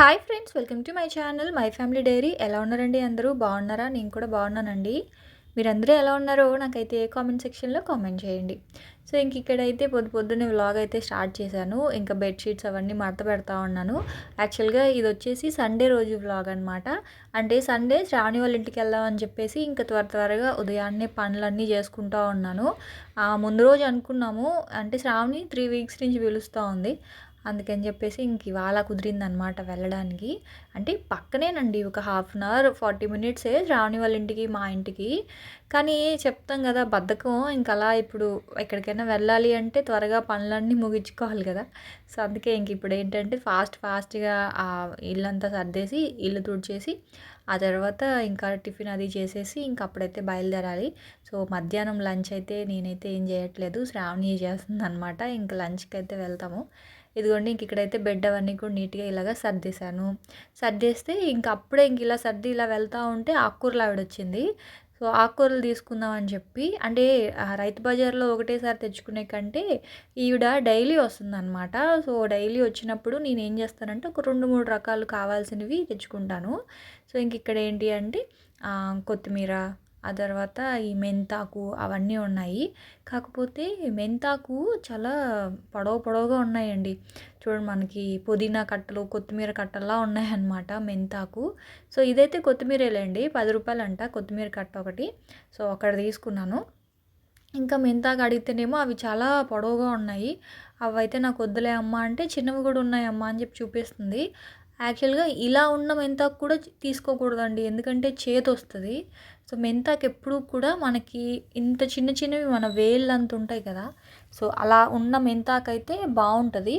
Hi friends welcome to my channel my family diary. ఎలా ఉన్నారండి అందరూ? బాగున్నారా? నేను కూడా బాగున్నానండి. మీరందరూ ఎలా ఉన్నారో నాకైతే కామెంట్ సెక్షన్లో కామెంట్ చేయండి. సో ఇంక ఇక్కడైతే పొద్దు పొద్దున్నే వ్లాగ్ అయితే స్టార్ట్ చేశాను. ఇంకా బెడ్షీట్స్ అవన్నీ మడత పెడతా ఉన్నాను. యాక్చువల్గా ఇది వచ్చేసి సండే రోజు వ్లాగ్ అనమాట అంటే సండే శ్రావణి వాళ్ళ ఇంటికి వెళ్దామని చెప్పేసి ఇంకా త్వర త్వరగా ఉదయాన్నే పనులన్నీ చేసుకుంటూ ఉన్నాను. ముందు రోజు అనుకున్నాము. అంటే శ్రావణి త్రీ వీక్స్ నుంచి పిలుస్తూ ఉంది. అందుకని చెప్పేసి ఇంక ఇవాళ కుదిరిందనమాట వెళ్ళడానికి. అంటే పక్కనేనండి ఒక హాఫ్ అన్ అవర్ ఫార్టీ మినిట్సే శ్రావణి వాళ్ళ ఇంటికి మా ఇంటికి. కానీ చెప్తాం కదా బద్ధకం. ఇంక అలా ఇప్పుడు ఎక్కడికైనా వెళ్ళాలి అంటే త్వరగా పనులన్నీ ముగించుకోవాలి కదా. సో అందుకే ఇంక ఇప్పుడు ఏంటంటే ఫాస్ట్ ఫాస్ట్గా ఆ ఇల్లంతా సర్దేసి ఇల్లు తుడిచేసి ఆ తర్వాత ఇంకా టిఫిన్ అది చేసేసి ఇంక అప్పుడైతే బయలుదేరాలి. సో మధ్యాహ్నం లంచ్ అయితే నేనైతే ఏం చేయట్లేదు. శ్రావణి చేస్తుంది అనమాట ఇంక లంచ్కి అయితే వెళ్తాము. ఇదిగోండి ఇంక ఇక్కడైతే బెడ్ అవన్నీ కూడా నీట్గా ఇలాగా సర్దేశాను. సర్దేస్తే ఇంక అప్పుడే ఇంక ఇలా సర్ది ఇలా వెళ్తూ ఉంటే ఆకుకూరలు ఆవిడ వచ్చింది సో ఆకుకూరలు తీసుకుందాం అని చెప్పి అంటే రైతు బజార్లో ఒకటేసారి తెచ్చుకునే కంటే ఈవిడ డైలీ వస్తుందన్నమాట. సో డైలీ వచ్చినప్పుడు నేను ఏం చేస్తానంటే ఒక రెండు మూడు రకాలు కావాల్సినవి తెచ్చుకుంటాను. సో ఇంక ఇక్కడ ఏంటి అంటే కొత్తిమీర ఆ తర్వాత ఈ మెంతాకు అవన్నీ ఉన్నాయి. కాకపోతే మెంతాకు చాలా పొడవు పొడవుగా ఉన్నాయండి. చూడండి మనకి పుదీనా కట్టలు కొత్తిమీర కట్టలా ఉన్నాయన్నమాట మెంతాకు. సో ఇదైతే కొత్తిమీరేలేండి. పది రూపాయలు అంట కొత్తిమీర కట్ట ఒకటి. సో అక్కడ తీసుకున్నాను. ఇంకా మెంతాకు అడిగితేనేమో అవి చాలా పొడవుగా ఉన్నాయి. అవి అయితే నాకు వద్దులే అమ్మ అంటే చిన్నవి కూడా ఉన్నాయి అమ్మ అని చెప్పి చూపిస్తుంది. యాక్చువల్గా ఇలా ఉన్న మెంతాకు కూడా తీసుకోకూడదండి. ఎందుకంటే చేతి వస్తుంది సో మెంతాకు ఎప్పుడూ కూడా మనకి ఇంత చిన్న చిన్నవి మన వేళ్ళు అంత ఉంటాయి కదా. సో అలా ఉన్న మెంతాకు అయితే బాగుంటుంది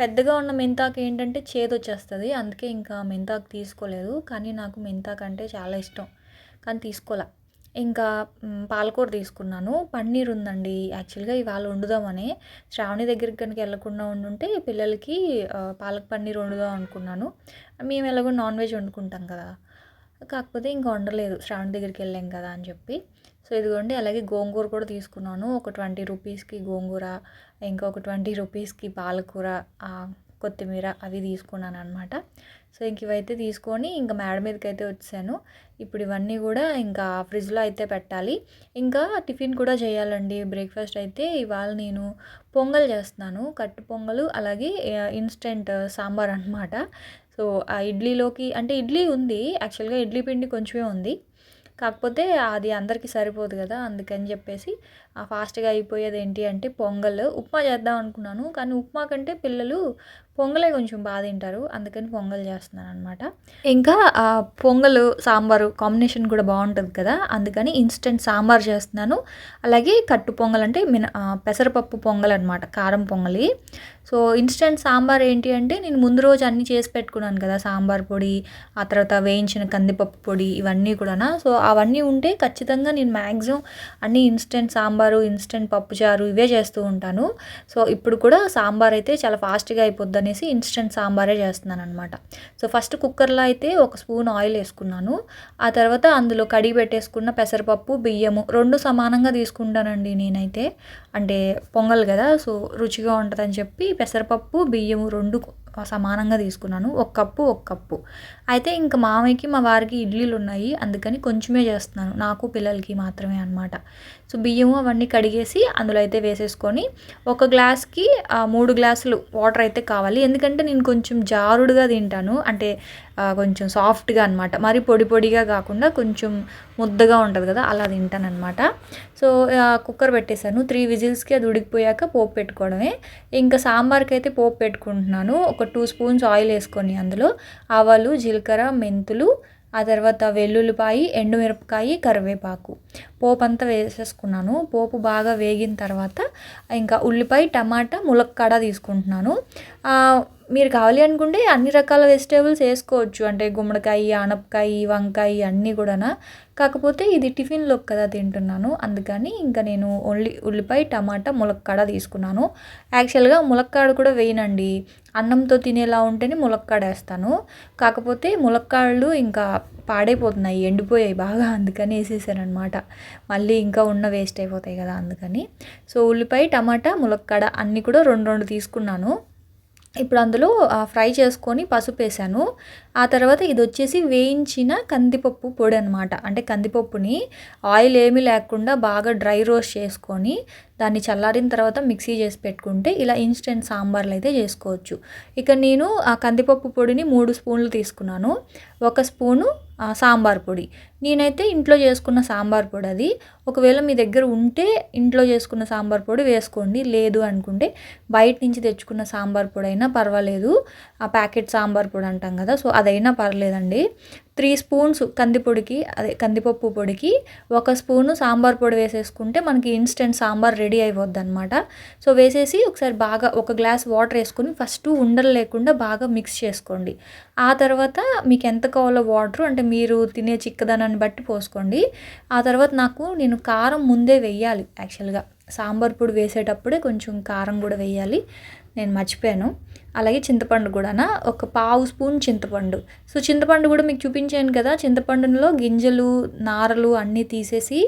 పెద్దగా ఉన్న మెంతాకు ఏంటంటే చేతి వచ్చేస్తుంది అందుకే ఇంకా మెంతాకు తీసుకోలేదు. కానీ నాకు మెంతాకు అంటే చాలా ఇష్టం. కానీ తీసుకోలే. ఇంకా పాలకూర తీసుకున్నాను. పన్నీర్ ఉందండి. యాక్చువల్గా ఇవాళ వండుదామని. శ్రావణి దగ్గరికి కనుక వెళ్ళకుండా ఉండుంటే పిల్లలకి పాలక్ పన్నీర్ వండుదాం అనుకున్నాను. మేము ఎలాగో నాన్ వెజ్ వండుకుంటాం కదా. కాకపోతే ఇంకా వండలేదు. శ్రావణి దగ్గరికి వెళ్ళాం కదా అని చెప్పి. సో ఇదిగోండి అలాగే గోంగూర కూడా తీసుకున్నాను. ఒక ట్వంటీ రూపీస్కి గోంగూర ఇంకా ఒక ట్వంటీ రూపీస్కి పాలకూర కొత్తిమీర అవి తీసుకున్నాను అనమాట సో ఇంక ఇవైతే తీసుకొని ఇంకా మేడ మీదకి అయితే వచ్చాను. ఇప్పుడు ఇవన్నీ కూడా ఇంకా ఫ్రిడ్జ్లో అయితే పెట్టాలి. ఇంకా టిఫిన్ కూడా చేయాలండి. బ్రేక్ఫాస్ట్ అయితే ఇవాళ నేను పొంగల్ చేస్తున్నాను. కట్టు పొంగలు అలాగే ఇన్స్టెంట్ సాంబార్ అనమాట సో ఆ ఇడ్లీలోకి అంటే ఇడ్లీ ఉంది. యాక్చువల్గా ఇడ్లీ పిండి కొంచెమే ఉంది. కాకపోతే అది అందరికీ సరిపోదు కదా. అందుకని చెప్పేసి ఫాస్ట్గా అయిపోయేది ఏంటి అంటే పొంగల్. ఉప్మా చేద్దాం అనుకున్నాను. కానీ ఉప్మా కంటే పిల్లలు పొంగలే కొంచెం బాగా తింటారు. అందుకని పొంగల్ చేస్తున్నాను అనమాట ఇంకా పొంగల్ సాంబారు కాంబినేషన్ కూడా బాగుంటుంది కదా? అందుకని ఇన్స్టెంట్ సాంబార్ చేస్తున్నాను. అలాగే కట్టు పొంగల్ అంటే మిన పెసరపప్పు పొంగల్ అనమాట కారం పొంగలి. సో ఇన్స్టెంట్ సాంబార్ ఏంటి అంటే నేను ముందు రోజు అన్నీ చేసి పెట్టుకున్నాను కదా సాంబార్ పొడి ఆ తర్వాత వేయించిన కందిపప్పు పొడి ఇవన్నీ కూడా సో అవన్నీ ఉంటే ఖచ్చితంగా నేను మ్యాక్సిమం అన్నీ ఇన్స్టెంట్ సాంబారు ఇన్స్టెంట్ పప్పుచారు ఇవే చేస్తూ ఉంటాను. సో ఇప్పుడు కూడా సాంబార్ అయితే చాలా ఫాస్ట్గా అయిపోద్ది అనేసి ఇన్స్టెంట్ సాంబారే చేస్తున్నాను అనమాట సో ఫస్ట్ కుక్కర్లో అయితే ఒక స్పూన్ ఆయిల్ వేసుకున్నాను. ఆ తర్వాత అందులో కడిగి పెట్టేసుకున్న పెసరపప్పు బియ్యము రెండు సమానంగా తీసుకుంటానండి నేనైతే. అంటే పొంగల్ కదా సో రుచిగా ఉంటుందని చెప్పి పెసరపప్పు బియ్యము రెండు సమానంగా తీసుకున్నాను. ఒక కప్పు ఒక కప్పు. అయితే ఇంకా మామయ్యకి మా వారికి ఇడ్లీలు ఉన్నాయి అందుకని కొంచెమే చేస్తున్నాను. నాకు పిల్లలకి మాత్రమే అనమాట సో బియ్యము అవన్నీ కడిగేసి అందులో అయితే వేసేసుకొని ఒక గ్లాస్కి మూడు గ్లాసులు వాటర్ అయితే కావాలి. ఎందుకంటే నేను కొంచెం జారుడుగా తింటాను. అంటే కొంచెం సాఫ్ట్గా అనమాట మరి పొడి పొడిగా కాకుండా కొంచెం ముద్దగా ఉంటుంది కదా అలా తింటాను అనమాట సో కుక్కర్ పెట్టేశాను. త్రీ విజిల్స్కి అది ఉడికిపోయాక పోపు పెట్టుకోవడమే. ఇంకా సాంబార్కి అయితే పోపు పెట్టుకుంటున్నాను. ఒక టూ స్పూన్స్ ఆయిల్ వేసుకొని అందులో ఆవాలు జీలకర్ర మెంతులు ఆ తర్వాత వెల్లుల్లిపాయి ఎండుమిరపకాయ కరివేపాకు. పోపు అంతా వేసేసుకున్నాను. పోపు బాగా వేగిన తర్వాత ఇంకా ఉల్లిపాయ టమాటా ములక్కాడ తీసుకుంటున్నాను. మీరు కావాలి అనుకుంటే అన్ని రకాల వెజిటేబుల్స్ వేసుకోవచ్చు. అంటే గుమ్మడికాయ ఆనపకాయ వంకాయ అన్నీ కూడా కాకపోతే ఇది టిఫిన్లో కదా తింటున్నాను. అందుకని ఇంకా నేను ఓన్లీ ఉల్లిపాయ టమాటా ములక్కాడ తీసుకున్నాను. యాక్చువల్గా ములక్కాడ కూడా వేయనండి. అన్నంతో తినేలా ఉంటేనే ములక్కాడ వేస్తాను కాకపోతే ములక్కాడలు ఇంకా పాడైపోతున్నాయి ఎండిపోయాయి బాగా అందుకని వేసేసాను అనమాట మళ్ళీ ఇంకా ఉన్న వేస్ట్ అయిపోతాయి కదా అందుకని. సో ఉల్లిపాయ టమాటా ములక్కాడ అన్నీ కూడా రెండు రెండు తీసుకున్నాను. ఇప్పుడు అందులో ఫ్రై చేసుకొని పసుపు వేసాను ఆ తర్వాత ఇది వచ్చేసి వేయించిన కందిపప్పు పొడి అనమాట అంటే కందిపప్పుని ఆయిల్ ఏమీ లేకుండా బాగా డ్రై రోస్ట్ చేసుకొని దాన్ని చల్లారిన తర్వాత మిక్సీ చేసి పెట్టుకుంటే ఇలా ఇన్స్టెంట్ సాంబార్లు అయితే చేసుకోవచ్చు. ఇక నేను ఆ కందిపప్పు పొడిని మూడు స్పూన్లు తీసుకున్నాను. ఒక స్పూను సాంబార్ పొడి. నేనైతే ఇంట్లో చేసుకున్న సాంబార్ పొడి అది. ఒకవేళ మీ దగ్గర ఉంటే ఇంట్లో చేసుకున్న సాంబార్ పొడి వేసుకోండి. లేదు అనుకుంటే బయట నుంచి తెచ్చుకున్న సాంబార్ పొడి అయినా పర్వాలేదు. ఆ ప్యాకెట్ సాంబార్ పొడి అంటాం కదా సో అదైనా పర్లేదండి. త్రీ స్పూన్స్ కందిపొడికి అదే కందిపప్పు పొడికి ఒక స్పూను సాంబార్ పొడి వేసేసుకుంటే మనకి ఇన్స్టెంట్ సాంబార్ రెడీ అయిపోద్ది అనమాట సో వేసేసి ఒకసారి బాగా ఒక గ్లాస్ వాటర్ వేసుకొని ఫస్ట్ ఉండలు లేకుండా బాగా మిక్స్ చేసుకోండి. ఆ తర్వాత మీకు ఎంత కావాలో వాటర్ అంటే మీరు తినే చిక్కదనాన్ని బట్టి పోసుకోండి. ఆ తర్వాత నాకు నేను కారం ముందే వెయ్యాలి యాక్చువల్గా. సాంబార్ పొడి వేసేటప్పుడే కొంచెం కారం కూడా వేయాలి. నేను మర్చిపోయాను. అలాగే చింతపండు కూడా ఒక పావు స్పూన్ చింతపండు. సో చింతపండు కూడా మీకు చూపించాను కదా చింతపండులో గింజలు నారలు అన్నీ తీసేసి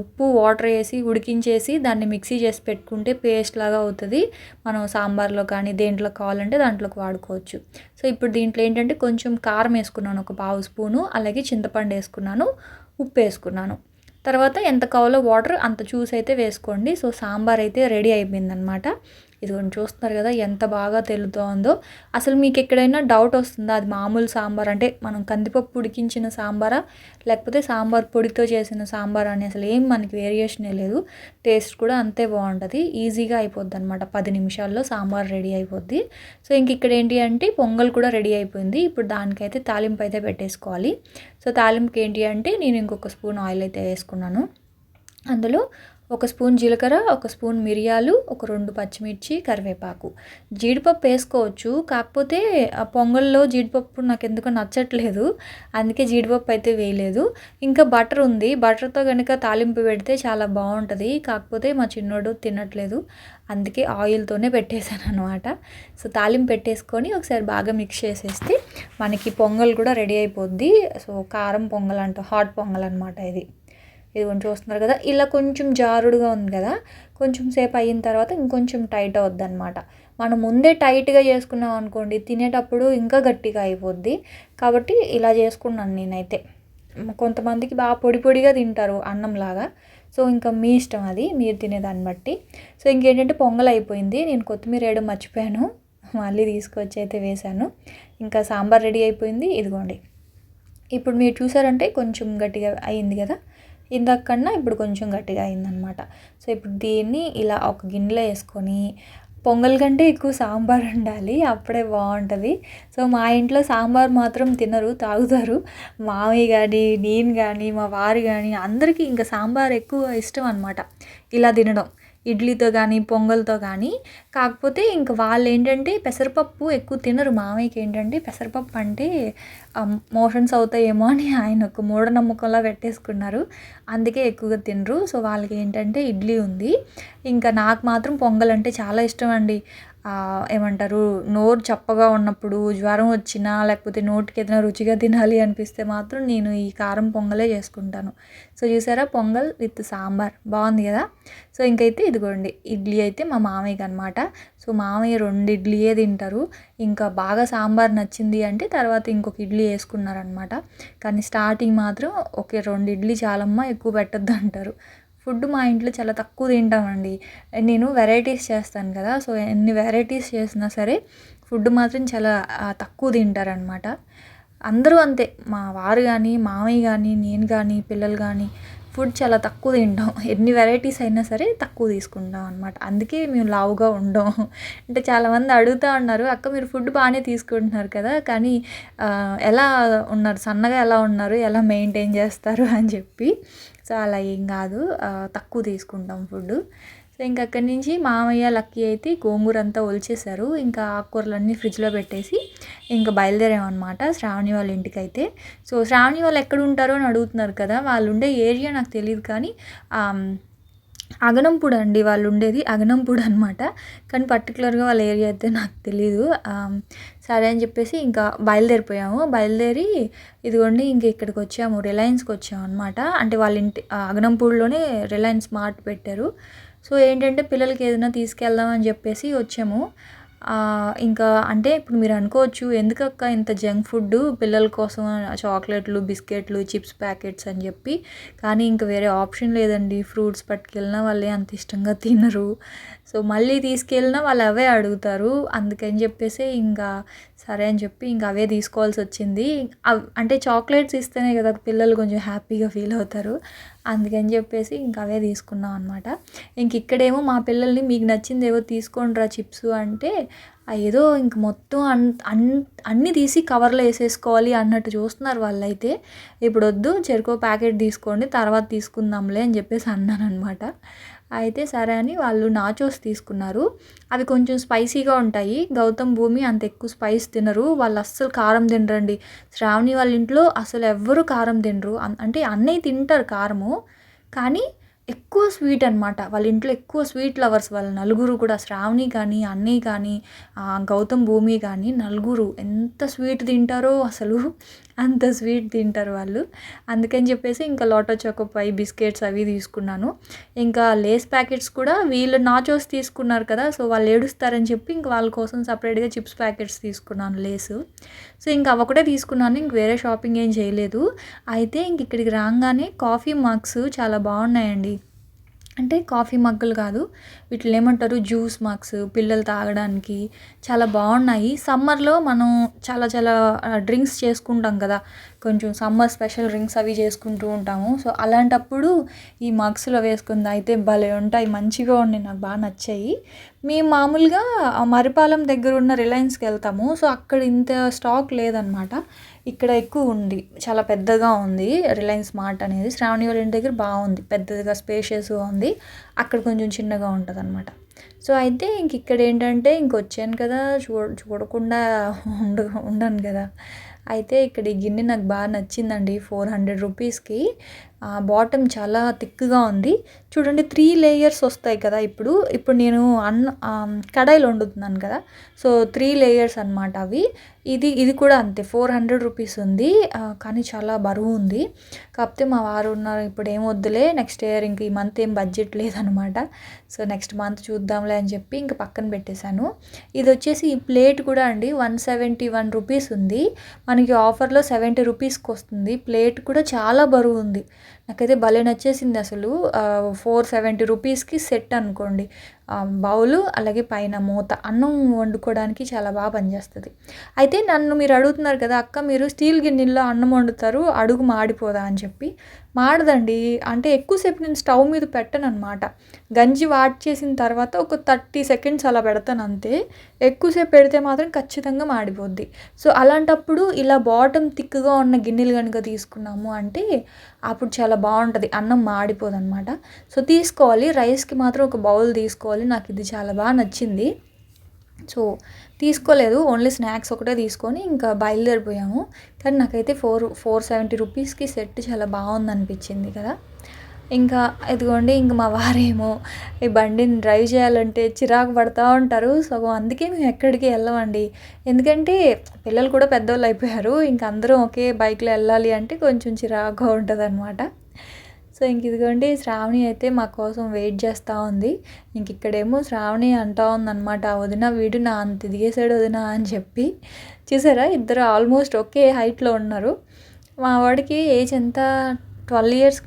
ఉప్పు వాటర్ వేసి ఉడికించేసి దాన్ని మిక్సీ చేసి పెట్టుకుంటే పేస్ట్ లాగా అవుతుంది. మనం సాంబార్లో కానీ దేంట్లో కావాలంటే దాంట్లోకి వాడుకోవచ్చు. సో ఇప్పుడు దీంట్లో ఏంటంటే కొంచెం కారం వేసుకున్నాను ఒక పావు స్పూను అలాగే చింతపండు వేసుకున్నాను ఉప్పు వేసుకున్నాను. తర్వాత ఎంత కావాలో వాటర్ అంత చూసి అయితే వేసుకోండి. సో సాంబార్ అయితే రెడీ అయిపోయిందనమాట. ఇదిగోండి చూస్తున్నారు కదా ఎంత బాగా తెలుతోందో. అసలు మీకు ఎక్కడైనా డౌట్ వస్తుందా? అది మామూలు సాంబార్ అంటే మనం కందిపప్పు ఉడికించిన సాంబారా? లేకపోతే సాంబార్ పొడితో చేసిన సాంబార్ అని? అసలు ఏం మనకి వేరియేషనే లేదు. టేస్ట్ కూడా అంతే బాగుంటుంది. ఈజీగా అయిపోద్ది అనమాట పది నిమిషాల్లో సాంబార్ రెడీ అయిపోద్ది. సో ఇంక ఇక్కడ ఏంటి అంటే పొంగల్ కూడా రెడీ అయిపోయింది. ఇప్పుడు దానికైతే తాలింపు అయితే పెట్టేసుకోవాలి. సో తాలింపుకి ఏంటి అంటే నేను ఇంకొక స్పూన్ ఆయిల్ అయితే వేసుకున్నాను. అందులో ఒక స్పూన్ జీలకర్ర ఒక స్పూన్ మిరియాలు ఒక రెండు పచ్చిమిర్చి కరివేపాకు. జీడిపప్పు వేసుకోవచ్చు కాకపోతే ఆ పొంగల్లో జీడిపప్పు నాకు ఎందుకో నచ్చట్లేదు. అందుకే జీడిపప్పు అయితే వేయలేదు. ఇంకా బటర్ ఉంది. బటర్తో కనుక తాలింపు పెడితే చాలా బాగుంటుంది. కాకపోతే మా చిన్నోడు తినట్లేదు. అందుకే ఆయిల్తోనే పెట్టేశాను అనమాట సో తాలింపు పెట్టేసుకొని ఒకసారి బాగా మిక్స్ చేసేస్తే మనకి పొంగల్ కూడా రెడీ అయిపోద్ది. సో కారం పొంగల్ అంట. హాట్ పొంగల్ అనమాట ఇది. ఇదిగోండి చూస్తున్నారు కదా. ఇలా కొంచెం జారుడుగా ఉంది కదా. కొంచెం సేపు అయిన తర్వాత ఇంకొంచెం టైట్ అవుద్ది అనమాట మనం ముందే టైట్గా చేసుకున్నాం అనుకోండి తినేటప్పుడు ఇంకా గట్టిగా అయిపోద్ది. కాబట్టి ఇలా చేసుకున్నాను నేనైతే. కొంతమందికి బాగా పొడి పొడిగా తింటారు అన్నంలాగా. సో ఇంకా మీ ఇష్టం అది మీరు తినేదాన్ని బట్టి. సో ఇంకేంటంటే పొంగల్ అయిపోయింది. నేను కొత్తిమీర వేయడం మర్చిపోయాను. మళ్ళీ తీసుకొచ్చి అయితే వేశాను. ఇంకా సాంబార్ రెడీ అయిపోయింది. ఇదిగోండి. ఇప్పుడు మీరు చూసారంటే కొంచెం గట్టిగా అయింది కదా. ఇందాక కన్నా ఇప్పుడు కొంచెం గట్టిగా అయిందనమాట సో ఇప్పుడు దీన్ని ఇలా ఒక గిన్నెలో వేసుకొని పొంగల్ కంటే ఎక్కువ సాంబార్ ఉండాలి అప్పుడే బాగుంటుంది. సో మా ఇంట్లో సాంబార్ మాత్రం తినరు తాగుతారు. మామయ్య కానీ నేను కానీ మా వారు కానీ అందరికీ ఇంకా సాంబార్ ఎక్కువ ఇష్టం అనమాట ఇలా తినడం. ఇడ్లీతో కానీ పొంగల్తో కానీ కాకపోతే ఇంక వాళ్ళు ఏంటంటే పెసరపప్పు ఎక్కువ తినరు. మామయ్యకి ఏంటంటే పెసరపప్పు అంటే మోషన్స్ అవుతాయేమో అని ఆయన ఒక మూఢనమ్మకంలా పెట్టేసుకున్నారు. అందుకే ఎక్కువగా తినరు. సో వాళ్ళకి ఏంటంటే ఇడ్లీ ఉంది. ఇంకా నాకు మాత్రం పొంగల్ అంటే చాలా ఇష్టం అండి. ఏమంటారు నోరు చప్పగా ఉన్నప్పుడు జ్వరం వచ్చినా లేకపోతే నోటికి ఏదైనా రుచిగా తినాలి అనిపిస్తే మాత్రం నేను ఈ కారం పొంగలే చేసుకుంటాను. సో చూసారా? పొంగల్ విత్ సాంబార్. బాగుంది కదా? సో ఇంకైతే ఇదిగోండి ఇడ్లీ అయితే మా మామయ్యకి అనమాట సో మామయ్య రెండు ఇడ్లీయే తింటారు. ఇంకా బాగా సాంబార్ నచ్చింది అంటే తర్వాత ఇంకొక ఇడ్లీ వేసుకున్నారనమాట కానీ స్టార్టింగ్ మాత్రం ఒకే రెండు ఇడ్లీ చాలమ్మా ఎక్కువ పెట్టద్దు అంటారు. ఫుడ్ మా ఇంట్లో చాలా తక్కువ తింటామండి. నేను వెరైటీస్ చేస్తాను కదా సో ఎన్ని వెరైటీస్ చేసినా సరే ఫుడ్ మాత్రం చాలా తక్కువ తింటారనమాట అందరూ అంతే మా వారు కానీ మామయ్య కానీ నేను కానీ పిల్లలు కానీ ఫుడ్ చాలా తక్కువ తింటాం. ఎన్ని వెరైటీస్ అయినా సరే తక్కువ తీసుకుంటాం అనమాట అందుకే మేము లావుగా ఉండం. అంటే చాలామంది అడుగుతూ ఉన్నారు అక్క మీరు ఫుడ్ బాగానే తీసుకుంటున్నారు కదా కానీ ఎలా ఉన్నారు? సన్నగా ఎలా ఉన్నారు? ఎలా మెయింటైన్ చేస్తారు? అని చెప్పి. సో అలా ఏం కాదు. తక్కువ తీసుకుంటాం ఫుడ్ సో ఇంక అక్కడి నుంచి మామయ్య లక్కీ అయితే గోంగూర అంతా ఒలిచేశారు. ఇంకా ఆకుకూరలన్నీ ఫ్రిడ్జ్లో పెట్టేసి ఇంకా బయలుదేరామన్నమాట శ్రావణి వాళ్ళ ఇంటికి అయితే సో శ్రావణి వాళ్ళు ఎక్కడ ఉంటారో అని అడుగుతున్నారు కదా వాళ్ళు ఉండే ఏరియా నాకు తెలియదు కానీ అగనంపూడి అండి వాళ్ళు ఉండేది అగనంపూడి అనమాట కానీ పర్టికులర్గా వాళ్ళ ఏరియా అయితే నాకు తెలీదు. సరే అని చెప్పేసి ఇంకా బయలుదేరిపోయాము. బయలుదేరి ఇదిగోండి ఇంక ఇక్కడికి వచ్చాము రిలయన్స్కి వచ్చాము అనమాట అంటే వాళ్ళ ఇంటి అగనంపూడిలోనే రిలయన్స్ మార్ట్ పెట్టారు. సో ఏంటంటే పిల్లలకి ఏదైనా తీసుకెళ్దాం అని చెప్పేసి వచ్చాము. ఇంకా అంటే ఇప్పుడు మీరు అనుకోవచ్చు ఎందుకక్క ఇంత జంక్ ఫుడ్ పిల్లల కోసం చాక్లెట్లు బిస్కెట్లు చిప్స్ ప్యాకెట్స్ అని చెప్పి. కానీ ఇంకా వేరే ఆప్షన్ లేదండి. ఫ్రూట్స్ పట్టుకెళ్ళినా వాళ్ళే అంత ఇష్టంగా తినరు. సో మళ్ళీ తీసుకెళ్ళినా వాళ్ళు అవే అడుగుతారు. అందుకని చెప్పేసి ఇంకా సరే అని చెప్పి ఇంకా అవే తీసుకోవాల్సి వచ్చింది. అంటే చాక్లెట్స్ ఇస్తేనే కదా పిల్లలు కొంచెం హ్యాపీగా ఫీల్ అవుతారు. అందుకని చెప్పేసి ఇంకా అవే తీసుకున్నాం అనమాట ఇంక ఇక్కడేమో మా పిల్లల్ని మీకు నచ్చింది ఏవో తీసుకోండిరా చిప్స్ అంటే ఏదో ఇంక మొత్తం అన్ అన్ అన్నీ తీసి కవర్లో వేసేసుకోవాలి అన్నట్టు చూస్తున్నారు వాళ్ళైతే. ఇప్పుడు వద్దు చెరుకో ప్యాకెట్ తీసుకోండి తర్వాత తీసుకుందాంలే అని చెప్పేసి అన్నాను అనమాట అయితే సరే అని వాళ్ళు నాచోస్ తీసుకున్నారు. అవి కొంచెం స్పైసీగా ఉంటాయి. గౌతమ్ భూమి అంత ఎక్కువ స్పైస్ తినరు. వాళ్ళు అస్సలు కారం తినరండి. శ్రావణి వాళ్ళ ఇంట్లో అసలు ఎవ్వరు కారం తినరు. అంటే అన్నయ్య తింటారు కారము కానీ ఎక్కువ స్వీట్ అనమాట వాళ్ళ ఇంట్లో ఎక్కువ స్వీట్ లవర్స్ వాళ్ళ నలుగురు కూడా శ్రావణి కానీ అన్నయ్య కానీ గౌతమ్ భూమి కానీ నలుగురు ఎంత స్వీట్ తింటారో అసలు అంత స్వీట్ తింటారు వాళ్ళు. అందుకని చెప్పేసి ఇంకా లోటో చోకోపై బిస్కెట్స్ అవి తీసుకున్నాను. ఇంకా లేస్ ప్యాకెట్స్ కూడా వీళ్ళు నాచోస్ తీసుకున్నారు కదా సో వాళ్ళు ఏడుస్తారని చెప్పి ఇంక వాళ్ళ కోసం సపరేట్గా చిప్స్ ప్యాకెట్స్ తీసుకున్నాను లేసు. సో ఇంకా అవి ఒకటే తీసుకున్నాను ఇంక వేరే షాపింగ్ ఏం చేయలేదు. అయితే ఇంక ఇక్కడికి రాగానే కాఫీ మగ్స్ చాలా బాగున్నాయండి. అంటే కాఫీ మగ్గులు కాదు. వీటిని ఏమంటారు? జ్యూస్ మగ్స్ పిల్లలు తాగడానికి చాలా బాగున్నాయి. సమ్మర్లో మనం చాలా చాలా డ్రింక్స్ చేసుకుంటాం కదా. కొంచెం సమ్మర్ స్పెషల్ డ్రింక్స్ అవి చేసుకుంటూ ఉంటాము. సో అలాంటప్పుడు ఈ మగ్స్లో వేసుకుంది అయితే భలే ఉంటాయి. మంచిగా ఉండి నాకు బాగా నచ్చాయి. మేము మామూలుగా మరిపాలెం దగ్గర ఉన్న రిలయన్స్కి వెళ్తాము. సో అక్కడ ఇంత స్టాక్ లేదనమాట. ఇక్కడ ఎక్కువ ఉంది. చాలా పెద్దగా ఉంది. రిలయన్స్ మార్ట్ అనేది. శ్రావణి వాళ్ళ ఇంటి దగ్గర బాగుంది. పెద్దదిగా స్పేషియస్గా ఉంది. అక్కడ కొంచెం చిన్నగా ఉంటుంది అనమాట సో అయితే ఇంక ఇక్కడ ఏంటంటే ఇంక వచ్చాను కదా. చూడ చూడకుండా ఉండ ఉండను కదా. అయితే ఇక్కడ ఈ గిన్నె నాకు బాగా నచ్చిందండి. ఫోర్ హండ్రెడ్ రూపీస్కి బాటమ్ చాలా థిక్గా ఉంది. చూడండి త్రీ లేయర్స్ వస్తాయి కదా ఇప్పుడు. ఇప్పుడు నేను అన్న కడాయిలో వండుతున్నాను కదా. సో త్రీ లేయర్స్ అనమాట అవి. ఇది ఇది కూడా అంతే. ఫోర్ హండ్రెడ్ రూపీస్ ఉంది. కానీ చాలా బరువు ఉంది. కాకపోతే మా వారు ఉన్నారు ఇప్పుడు ఏం వద్దులే నెక్స్ట్ ఇయర్ ఇంక ఈ మంత్ ఏం బడ్జెట్ లేదనమాట సో నెక్స్ట్ మంత్ చూద్దాంలే అని చెప్పి ఇంక పక్కన పెట్టేశాను. ఇది వచ్చేసి ఈ ప్లేట్ కూడా అండి వన్ సెవెంటీ వన్ రూపీస్ ఉంది. మనకి ఆఫర్లో సెవెంటీ రూపీస్కి వస్తుంది. ప్లేట్ కూడా చాలా బరువు ఉంది. నాకైతే భలే నచ్చేసింది అసలు ఫోర్ సెవెంటీ రూపీస్కి సెట్ అనుకోండి. బౌలు అలాగే పైన మూత అన్నం వండుకోవడానికి చాలా బాగా పనిచేస్తుంది. అయితే నన్ను మీరు అడుగుతున్నారు కదా అక్క మీరు స్టీల్ గిన్నెల్లో అన్నం వండుతారు అడుగు మాడిపోదా? అని చెప్పి. మాడదండి. అంటే ఎక్కువసేపు నేను స్టవ్ మీద పెట్టను అనమాట గంజి వాట్ చేసిన తర్వాత ఒక థర్టీ సెకండ్స్ అలా పెడతాను అంతే. ఎక్కువసేపు పెడితే మాత్రం ఖచ్చితంగా మాడిపోద్ది. సో అలాంటప్పుడు ఇలా బాటమ్ థిక్గా ఉన్న గిన్నెలు కనుక తీసుకున్నాము అంటే అప్పుడు చాలా బాగుంటుంది. అన్నం మాడిపోదు అనమాట సో తీసుకోవాలి. రైస్కి మాత్రం ఒక బౌల్ తీసుకోవాలి. నాకు ఇది చాలా బాగా నచ్చింది. సో తీసుకోలేదు. ఓన్లీ స్నాక్స్ ఒకటే తీసుకొని ఇంకా బయలుదేరిపోయాము. కానీ నాకైతే ఫోర్ ఫోర్ సెవెంటీ రూపీస్కి సెట్ చాలా బాగుంది అనిపించింది కదా. ఇంకా ఇదిగోండి ఇంక మా వారేమో ఈ బండిని డ్రైవ్ చేయాలంటే చిరాకు పడుతూ ఉంటారు. సో అందుకే మేము ఎక్కడికి వెళ్ళమండి. ఎందుకంటే పిల్లలు కూడా పెద్దవాళ్ళు అయిపోయారు. ఇంక అందరం ఒకే బైక్లో వెళ్ళాలి అంటే కొంచెం చిరాకుగా ఉంటుంది అనమాట సో ఇంక ఇదిగోండి శ్రావణి అయితే మా కోసం వెయిట్ చేస్తూ ఉంది. ఇంక ఇక్కడేమో శ్రావణి అంటా ఉందన్నమాట వదిన వీడు నా అంత దిగేసాడు వదిన అని చెప్పి. చూసారా? ఇద్దరు ఆల్మోస్ట్ ఒకే హైట్లో ఉన్నారు. మా వాడికి ఏజ్ ఎంత? Twelve years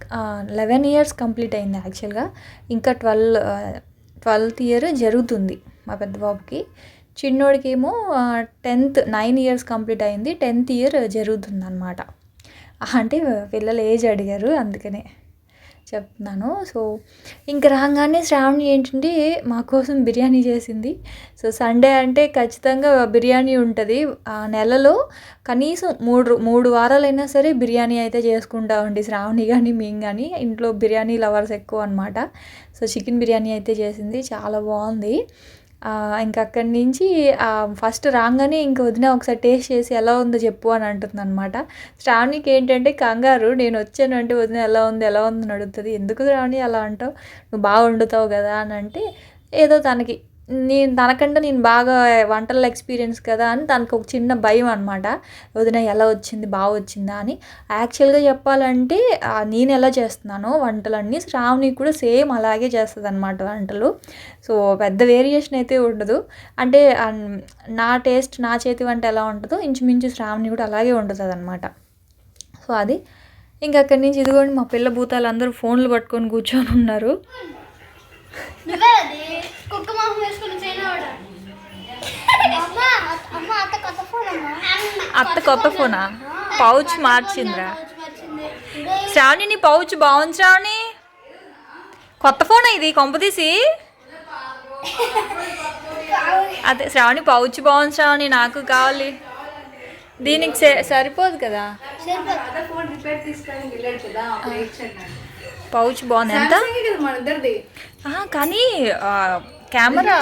eleven years complete అయింది యాక్చువల్గా ఇంకా ట్వెల్వ్ ట్వెల్త్ ఇయర్ జరుగుతుంది మా పెద్ద బాబుకి. చిన్నోడికేమో టెన్త్ నైన్ ఇయర్స్ కంప్లీట్ అయింది. టెన్త్ ఇయర్ జరుగుతుంది అనమాట అంటే పిల్లలు ఏజ్ అడిగారు అందుకనే. చెప్తున్నాను. సో ఇంక రాగానే శ్రావణి ఏంటంటే మా కోసం బిర్యానీ చేసింది. సో సండే అంటే ఖచ్చితంగా బిర్యానీ ఉంటుంది. ఆ నెలలో కనీసం మూడు మూడు వారాలైనా సరే బిర్యానీ అయితే చేసుకుంటామండి శ్రావణి కానీ మేము కానీ ఇంట్లో బిర్యానీ లవర్స్ ఎక్కువ అనమాట సో చికెన్ బిర్యానీ అయితే చేసింది. చాలా బాగుంది. ఇంకా అక్కడి నుంచి ఫస్ట్ రాగానే ఇంక వదిన ఒకసారి టేస్ట్ చేసి ఎలా ఉందో చెప్పు అని అంటుంది అనమాట శ్రావణికి ఏంటంటే కంగారు నేను వచ్చాను అంటే వదిన ఎలా ఉంది ఎలా ఉంది అని అడుగుతుంది. ఎందుకు శ్రావణి అలా అంటావు? నువ్వు బాగా వండుతావు కదా అని అంటే ఏదో తనకి నేను తనకంటే నేను బాగా వంటల్లో ఎక్స్పీరియన్స్ కదా అని తనకు ఒక చిన్న భయం అనమాట వదిన ఎలా వచ్చింది బాగా వచ్చిందా అని. యాక్చువల్గా చెప్పాలంటే నేను ఎలా చేస్తున్నానో వంటలన్నీ శ్రావణి కూడా సేమ్ అలాగే చేస్తుంది అనమాట వంటలు. సో పెద్ద వేరియేషన్ అయితే ఉండదు. అంటే నా టేస్ట్ నా చేతి వంట ఎలా ఉంటుందో ఇంచుమించు శ్రావణి కూడా అలాగే ఉంటుంది అనమాట సో అది. ఇంకా అక్కడి నుంచి ఇదిగోండి మా పిల్ల భూతాలు అందరూ ఫోన్లు పట్టుకొని కూర్చొని ఉన్నారు. నువ్వే అది కుక్క మొహం వేసుకుని చేయనవాడు అమ్మ అమ్మ అత్త కొత్త ఫోన్ అమ్మా? అత్త కొత్త ఫోనా? పౌచ్ మార్చిందిరా. శ్రావణి నీ పౌచ్ బాగుంది శ్రావణి. కొత్త ఫోన్ ఇది? కొంపతీసి అదే శ్రావణి పౌచ్ బాగుంది శ్రావణి నాకు కావాలి. దీనికి సే- సరిపోదు కదా. పౌచ్ బాగుంది. ఎంత? కానీ కెమెరా.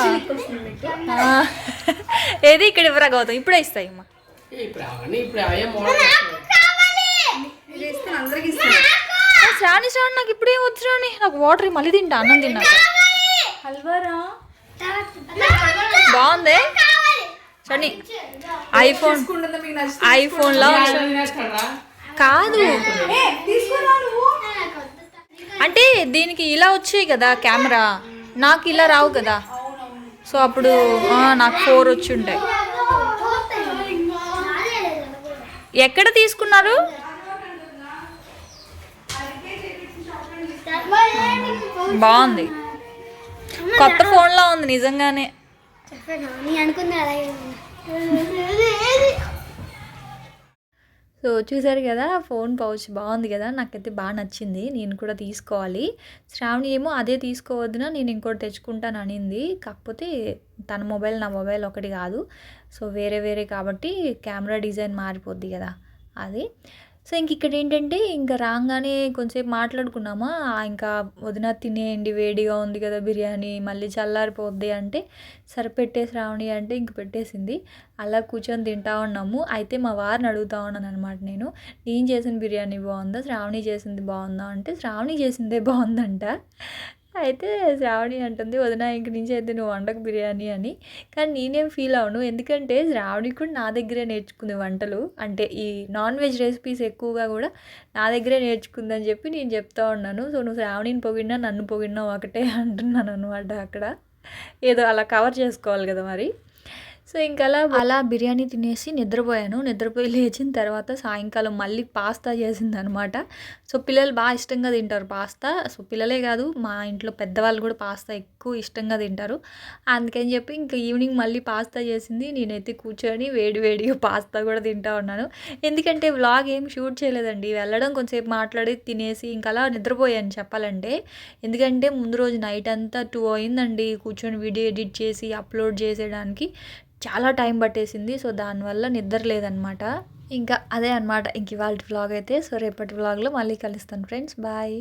ఏది ఇక్కడ ఇవ్వరా గౌతమ్? ఇప్పుడే ఇస్తాయి అమ్మా శ్రావణి శ్రావణి నాకు ఇప్పుడే వద్దు శ్రావణి. నాకు వాటర్ మళ్ళీ తింటా అన్నం తిన్నాక హల్వారా? బాగుంది? శ్రావణి ఐఫోన్ ఐఫోన్లో? కాదు. అంటే దీనికి ఇలా వచ్చాయి కదా కెమెరా. నాకు ఇలా రావు కదా. సో అప్పుడు నాకు ఫోర్ వచ్చి ఉంటాయి. ఎక్కడ తీసుకున్నారు? బాగుంది. కొత్త ఫోన్లో ఉంది నిజంగానే. అనుకున్నా సో చూసారు కదా ఫోన్ పౌచ్ బాగుంది కదా నాకైతే బాగా నచ్చింది నేను కూడా తీసుకోవాలి. శ్రావణి ఏమో అదే తీసుకోవద్దున నేను ఇంకోటి తెచ్చుకుంటాను అనింది. కాకపోతే తన మొబైల్ నా మొబైల్ ఒకటి కాదు. సో వేరే వేరే కాబట్టి కెమెరా డిజైన్ మారిపోద్ది కదా అది. సో ఇంక ఇక్కడ ఏంటంటే ఇంకా రాగానే కొంచెంసేపు మాట్లాడుకున్నామా ఇంకా వదిన తినేయండి వేడిగా ఉంది కదా బిర్యానీ మళ్ళీ చల్లారిపోద్ది అంటే సరే పెట్టేసి రావణి అంటే ఇంక పెట్టేసింది. అలా కూర్చొని తింటా ఉన్నాము. అయితే మా వారిని అడుగుతా ఉన్నాను అనమాట నేను నేను చేసిన బిర్యానీ బాగుందా? శ్రావణి చేసింది బాగుందా? అంటే శ్రావణి చేసిందే బాగుందంట. అయితే శ్రావణి అంటుంది వదిన ఇంక నుంచి అయితే నువ్వు వండకు బిర్యానీ అని. కానీ నేనేం ఫీల్ అవను. ఎందుకంటే శ్రావణి కూడా నా దగ్గరే నేర్చుకుంది వంటలు. అంటే ఈ నాన్ వెజ్ రెసిపీస్ ఎక్కువగా కూడా నా దగ్గరే నేర్చుకుందని చెప్పి నేను చెప్తా ఉన్నాను. సో నువ్వు శ్రావణిని పొగిడినా నన్ను పొగిడినా ఒకటే అంటున్నాను అనమాట అక్కడ. ఏదో అలా కవర్ చేసుకోవాలి కదా మరి. సో ఇంకా అలా అలా బిర్యానీ తినేసి నిద్రపోయాను. నిద్రపోయి లేచిన తర్వాత సాయంకాలం మళ్ళీ పాస్తా చేసింది అనమాట సో పిల్లలు బాగా ఇష్టంగా తింటారు పాస్తా. సో పిల్లలే కాదు మా ఇంట్లో పెద్దవాళ్ళు కూడా పాస్తా ఎక్కువ ఇష్టంగా తింటారు. అందుకని చెప్పి ఇంకా ఈవినింగ్ మళ్ళీ పాస్తా చేసింది. నేనైతే కూర్చొని వేడి వేడిగా పాస్తా కూడా తింటా ఉన్నాను. ఎందుకంటే వ్లాగ్ ఏం షూట్ చేయలేదండి. వెళ్ళడం కొంచెంసేపు మాట్లాడి తినేసి ఇంకా అలా నిద్రపోయాను చెప్పాలంటే. ఎందుకంటే ముందు రోజు నైట్ అంతా టూ అయిందండి. కూర్చొని వీడియో ఎడిట్ చేసి అప్లోడ్ చేసేయడానికి. చాలా టైం పట్టేసింది సో దానివల్ల నిద్ర లేదనమాట ఇంకా అదే అనమాట ఇంక ఇవాళ వ్లాగ్ అయితే. సో రేపటి వ్లాగ్లో మళ్ళీ కలుస్తాను ఫ్రెండ్స్. బాయ్.